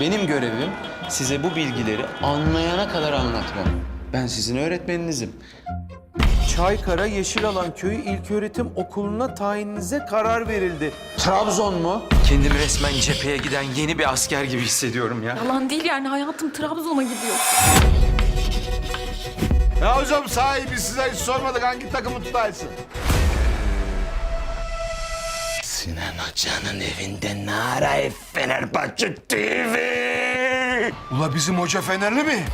Benim görevim size bu bilgileri anlayana kadar anlatmam. Ben sizin öğretmeninizim. Çaykara Yeşilalan Köyü İlköğretim Okulu'na tayininize karar verildi. Trabzon mu? Kendimi resmen cepheye giden yeni bir asker gibi hissediyorum ya. Yalan değil yani hayatım Trabzon'a gidiyor. Ya hocam sahibi size hiç sormadık hangi takımı tutarsın? Sinan Hoca'nın evinde ne arayıp Fenerbahçe TV? Ula bizim hoca Fenerli mi?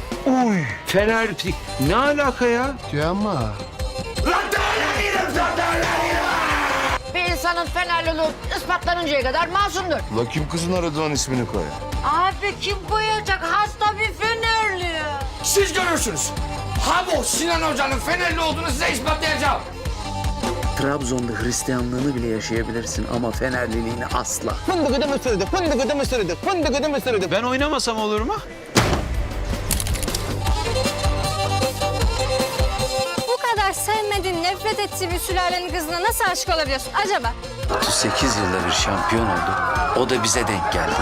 Fener ne alaka ya? Bir insanın fenerliliği ispatlanıncaya kadar masumdur. Ula kim kızın aradığın ismini koy? Abi kim koyacak hasta bir fenerli? Siz görürsünüz. Ha bu Sinan Hoca'nın Fenerli olduğunu size ispatlayacağım. Trabzon'da Hristiyanlığını bile yaşayabilirsin ama Fenerliliğini asla. Ben oynamasam olur mu? Bu kadar sevmediğin, nefret ettiği bir sülalenin kızına nasıl aşık olabiliyorsun acaba? 38 yılda bir şampiyon oldu. O da bize denk geldi.